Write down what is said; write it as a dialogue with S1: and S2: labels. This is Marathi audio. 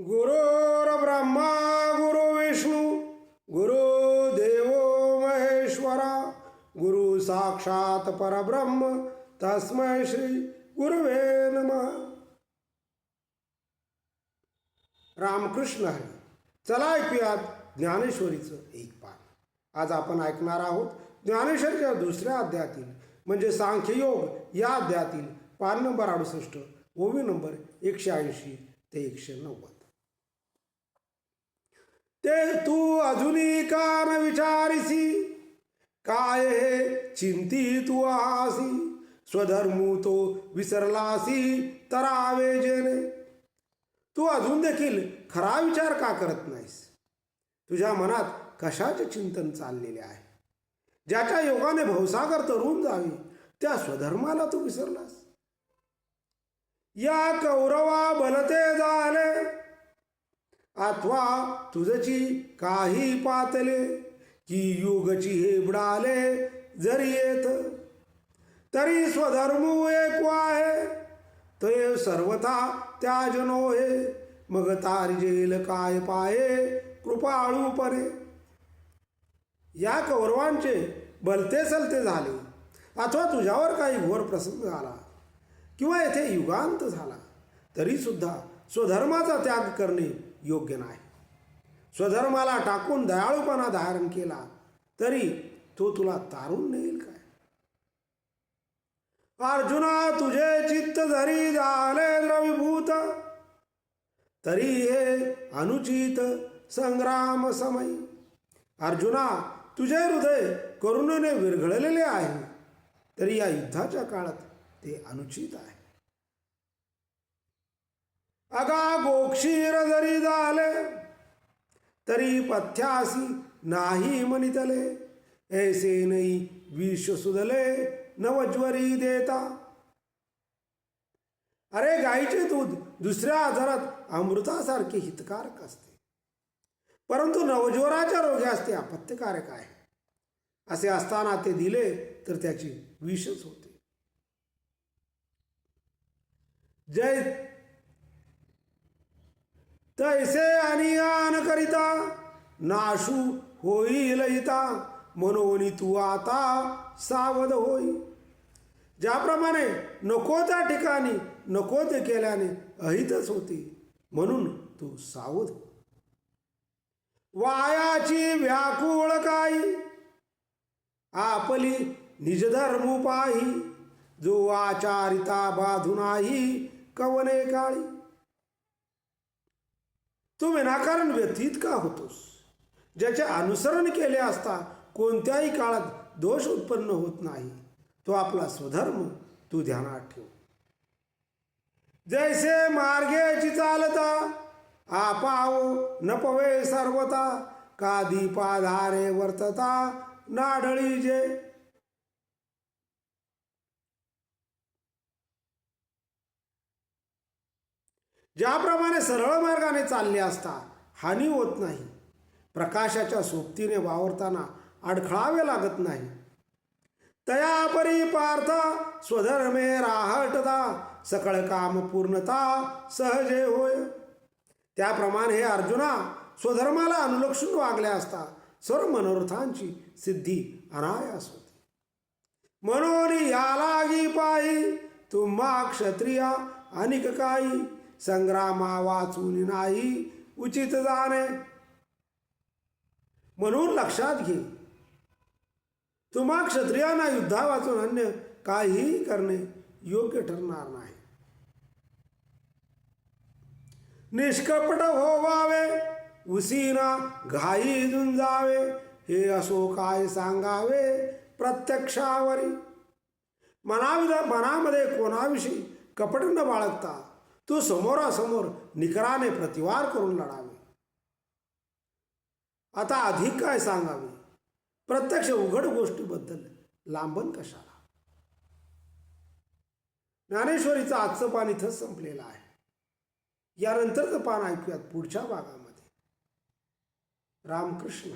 S1: गुरुर्ब्रह्मा गुरु विष्णू गुरु देवो महेश्वरा गुरु साक्षात परब्रह्म तस्मै श्री गुरुवे नम. रामकृष्ण हरी चला ऐकूयात ज्ञानेश्वरीचं एक पान. आज आपण ऐकणार आहोत ज्ञानेश्वरीच्या दुसऱ्या अध्यायातील म्हणजे सांख्ययोग या अध्यायातील पान नंबर अडुसष्ट ओवी नंबर एकशे ऐंशी ते एकशे नव्वद. ते तू अजूनही का न विचारिसी. काय हे चिंती तू आसी स्वधर्मू तो विसरलासी तरावे जेने तू अजून देखील खरा विचार का करत नाहीस? तुझ्या मनात कशाचे चिंतन चाललेले आहे? ज्याच्या योगाने भवसागर तरुण जावे त्या स्वधर्माला तू विसरलास. या कौरवा बलते झाले अथवा तुझची काही पातले की युगची हे बुडाले जरी येत. तरी स्वधर्म एक आहे ते सर्वथा त्याजनो हे मग तारजेल काय पाये कृपाळूपणे या कौरवांचे बलते सलते झाले अथवा तुझ्यावर काही घोर प्रसंग झाला किंवा येथे युगांत झाला तरीसुद्धा स्वधर्माचा त्याग करणे योग्य नाही. स्वधर्माला टाकून दयाळूपणा धारण केला तरी तो तुला तारून नेईल काय? अर्जुना तुझे चित्त धरी झाले द्रविभूत तरी हे अनुचित संग्राम समय. अर्जुना तुझे हृदय करुणेने विरघळलेले आहे तरी या युद्धाच्या काळात ते अनुचित आहे. अगा गोक्षीर जरी झाले तरी पथ्यासी नाही म्हणितले. ऐसे नाही विष सुदले नवज्वरी देता. अरे गाईचे दूध दुसऱ्या आजारात अमृतासारखे हितकारक असते परंतु नवज्वराच्या रोग्यास ते आपत्तिकारक आहे. असे असताना ते दिले तर त्याची विषच होते जय तैसे आणि आन करिता नाशू होईल इता. म्हणून तू आता सावध होई. ज्याप्रमाणे नको त्या ठिकाणी नको ते केल्याने अहितच होती. म्हणून तू सावध. वायाची व्याकुळ काही आपली निजधर्म पाही. जो आचारिता बाधुनाही कवने काळी? तू विनाकारण व्यथित का होतोस. ज्याचे अनुसरण केले असता कोणत्याही काळात दोष उत्पन्न होत नाही. तो आपला स्वधर्म तू ध्यानात ठेव. जैसे मार्गेची चालता आपाओ नपवे सर्वता का दीपाधारे वर्तता नाढळी जे ज्याप्रमाणे सरळ मार्गाने चालले असता हानी होत नाही. प्रकाशाच्या सोबतीने वावरताना अडखळावे लागत नाही. तयापरी पार्थ स्वधर्मे राहटता सकळ काम पूर्णता सहजे होय. त्याप्रमाणे हे अर्जुना स्वधर्माला अनुलक्षून वागले असता सर्व मनोरथांची सिद्धी अनायास होती. म्हणून यालागी पायी तुम्हा क्षत्रिया अनिक काही संग्रामा वाचून नाही उचित जाणे. म्हणून लक्षात घे. तुम्हा क्षत्रियांना युद्धा वाचून अन्य काहीही करणे योग्य ठरणार नाही. निष्कपट होवावे उसीना घाई झुंजावे हे असो काय सांगावे प्रत्यक्षावरी. मनाविध मनामध्ये कोणाविषयी कपट न बाळगता? तू समोरासमोर निकराने प्रतिवार करून लढावे. आता अधिक काय सांगावे? प्रत्यक्ष उघड गोष्टीबद्दल लांबन कशाला? ज्ञानेश्वरीचं आजचं पान इथंच संपलेलं आहे. यानंतरचं पान ऐकूयात पुढच्या भागामध्ये. रामकृष्ण